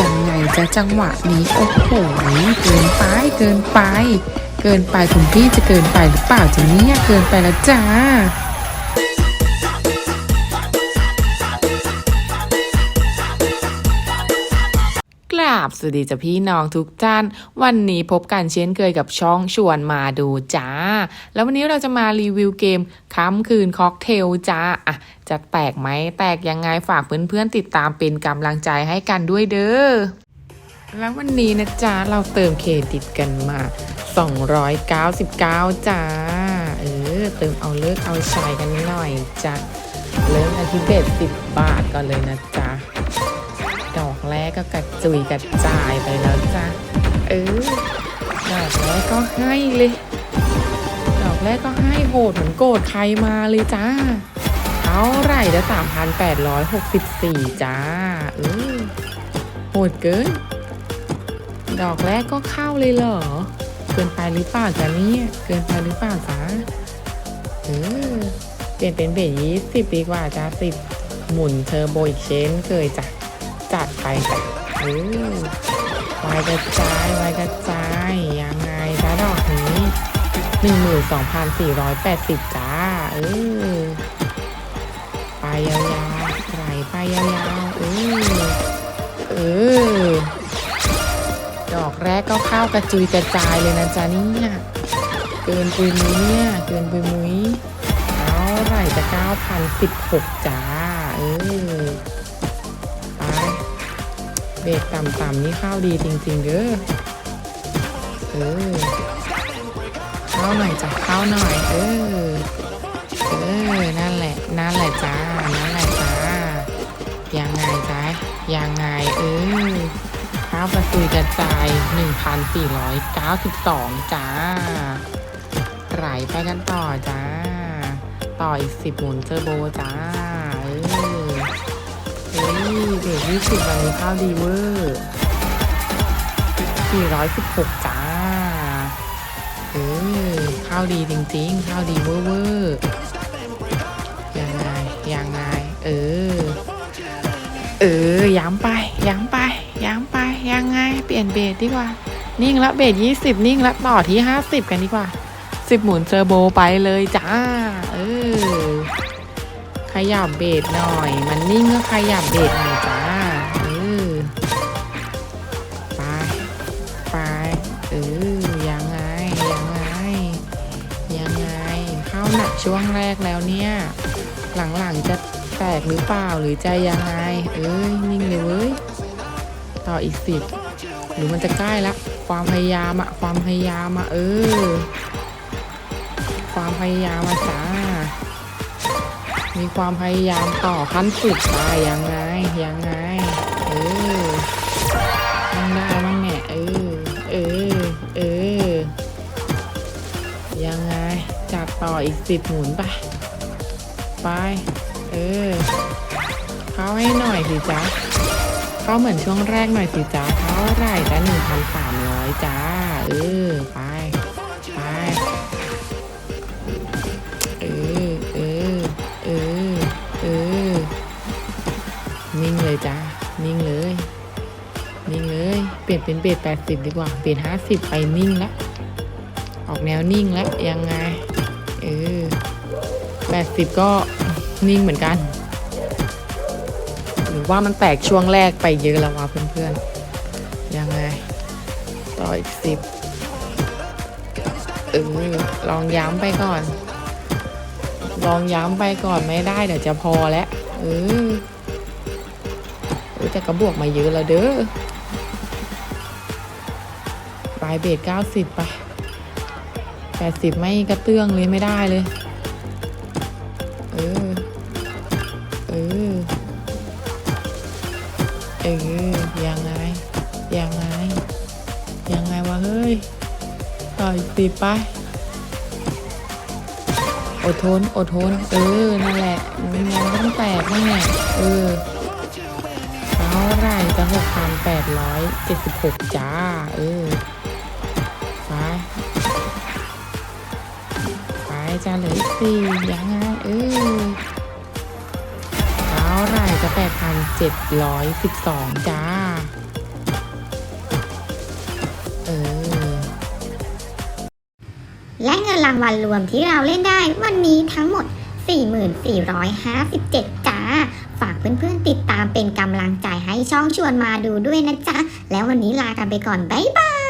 ยังไงจะจังหวะนี้ โอ้โห เกินไป เกินไป เกินไปคุณพี่จะเกินไปหรือเปล่าจะเนี่ยเกินไปแล้วจ้า บสวัสดีจ้ะพี่น้องทุกท่าน วันนี้พบกันเช่นเคยกับช่องชวนมาดูจ้า แล้ววันนี้เราจะมารีวิวเกมค้ำคืนค็อกเทลจ้าอะจะแตกไหมแตกยังไงฝากเพื่อนๆติดตามเป็นกำลังใจให้กันด้วยเด้อ แล้ววันนี้นะจ๊ะเราเติมเครดิตกันมา 299จ้า เออเติมเอาเลิกเอาใช้กันหน่อยจ้ะเริ่มกันที่เบ็ด10 บาทก่อนเลยนะจ๊ะดอ กแรกก็กระจุยกระจายไปแล้วจ้ะเออดอกแรกก็ให้เลยดอกแรกก็ให้โหดเหมือนโกรธใครมาเลยจ้าเท่าไหร่ละ3,864จ้าเออโหดเกิน ดอกแรกก็เข้าเลยเหรอ เกินไปหรือเปล่าจ๊ะเนี่ยเกินไปหรือเปล่าจ๊ะเออเปลี่ยนเป็นเบรยี่สิบดีกว่าจ้าสิบหมุนเทอร์โบอีกเชนเคยจ้ะ จัดไปจ้ะเออวายกระจายวายกระจายยังไงจ้าดอกนี้หนึ่งหมื่นสองพันสี่ร้อยแปดสิบจ้า เออไปยาวๆไหลไปยาวๆเออเออ ดอกแรกก็เข้ากระจุยกระจายเลยนะจ๊ะเนี่ยเกินปุยมุ้ยเนี่ยเกินปุยมุ้ยเอาไหร่จะ9,016จ้า เออ เบรกต่ำๆนี่ข้าวดีจริง ๆ เด้อ เออเข้าหน่อยจ้ะเข้าหน่อย เออ เออ นั่นแหละ นั่นแหละจ้า นั่นแหละจ้า ยังไงจ๊ะยังไง เออ ข้าวกระซุยกระจาย 1,492 จ้า ไหลไปกันต่อจ้า ต่ออีก 10 หมุนเทอโบจ้า เฮ้ยเบรก20วันนี้ข้าวดีเวอร์416จ้าเออข้าวดีจริงๆ ข้าวดีเวอร์เวอร์ยังไงยังไงเออ เออย้ำไปย้ำไปย้ำไปยังไง เปลี่ยนเบสดีกว่า นิ่งละเบสยี่สิบนิ่งละต่อที่ห้าสิบกันดีกว่าสิบหมุนเทอร์โบไปเลยจ้า ยับเบสหน่อย มันนิ่งก็ขยับเบสหน่อยจ้าเออไปไปเออยังไงยังไงยังไงเข้าหนักช่วงแรกแล้วเนี่ย หลังๆจะแตกหรือเปล่าหรือจะยังไง เอ้ยนิ่งเลยเว้ยต่ออีกสิบหรือมันจะใกล้ละ ความพยายามอะความพยายามอะเออ ความพยายามอะจ้า มีความพยายามต่อขั้นสุดตายยังไงยังไง เออต้องได้มั้งเนี่ยเออเออเออยังไงจัดต่ออีกสิบหมุนไปไปเออเข้าให้หน่อยสิจ๊ะเข้าเหมือนช่วงแรกหน่อยสิจ๊ะเท่าไรจ้ะหนึ่งพันสามร้อยจ้าเออไป เลยจ้า นิ่งเลย นิ่งเลย เปลี่ยนเป็นเบสแปดสิบดีกว่า เปลี่ยนห้าสิบไปนิ่งแล้วออกแนวนิ่งแล้วยังไง เออแปดสิบก็นิ่งเหมือนกัน หรือว่ามันแตกช่วงแรกไปเยอะแล้ววะเพื่อนๆ ยังไง ต่ออีกสิบเออลองย้ำไปก่อน ลองย้ำไปก่อนไม่ได้เดี๋ยวจะพอแล้วเออ แต่ก็บวกมาเยอะแล้วเด้อปลายเบรกเก้าสิบไปแปดสิบไม่กระเตื้องเลยไม่ได้เลย เออ เออ เออ ยังไง ยังไง ยังไงวะเฮ้ย ต่อยสิบไป อดทน อดทน เออ นั่นแหละ มันยังต้องแตกบ้างเนี่ยเออ ท่าไหร่จะหกพันแปดร้อยเจ็ดสิบหกจ้า เออ ไป ไปจ้าเหลือสี่ยังไงเออเท่าไหร่จะแปดพันเจ็ดร้อยสิบสองจ้า เออ และเงินรางวัลรวมที่เราเล่นได้วันนี้ทั้งหมด 4457 อนๆติดตามเป็นกำลังใจให้ช่องชวนมาดูด้วยนะจ๊ะ แล้ววันนี้ลากันไปก่อน บ๊ายบาย